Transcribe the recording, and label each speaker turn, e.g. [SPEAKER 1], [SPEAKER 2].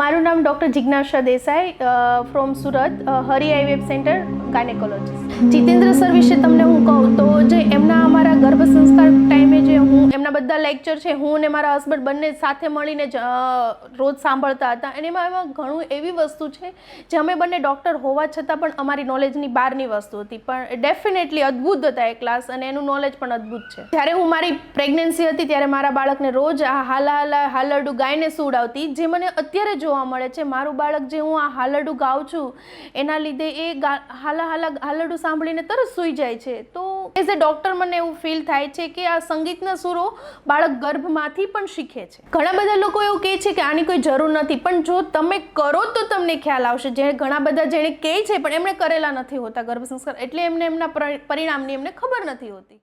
[SPEAKER 1] મારું નામ ડૉક્ટર જિજ્ઞાસા Desai from Surat Hari IVF centre gynaecologist. Jitendra sir વિશે તમને હું કહું તો હું એમના બધા લેક્ચર છે, હું અને મારા હસબન્ડ બંને સાથે મળીને જ રોજ સાંભળતા હતા. અને એમાં એમાં ઘણું એવી વસ્તુ છે જે અમે બંને ડૉક્ટર હોવા છતાં પણ અમારી નોલેજની બહારની વસ્તુ હતી. પણ ડેફિનેટલી અદ્ભુત હતા એ ક્લાસ અને એનું નોલેજ પણ અદ્ભુત છે. જ્યારે હું મારી પ્રેગ્નન્સી હતી ત્યારે મારા બાળકને રોજ આ હાલા હાલા હાલરડું ગાઈને સુવડાવતી જે મને અત્યારે જોવા મળે છે, મારું બાળક જે હું આ હાલરડું ગાઉં છું, એના લીધે એ ગા હાલા હાલા હાલરડું સાંભળીને તરત સૂઈ જાય છે. તો એઝ એ ડૉક્ટર મને એવું ફીલ થાય છે કે આ સંગીતના સુરો બાળક ગર્ભમાંથી પણ શીખે છે. ઘણા બધા લોકો એવું કહે છે કે આની કોઈ જરૂર નથી, પણ જો તમે કરો તો તમને ખ્યાલ આવશે. જે ઘણા બધા જેણે કહે છે પણ એમણે કરેલા નથી હોતા ગર્ભ સંસ્કાર, એટલે એમને એમના પરિણામની એમને ખબર નથી હોતી.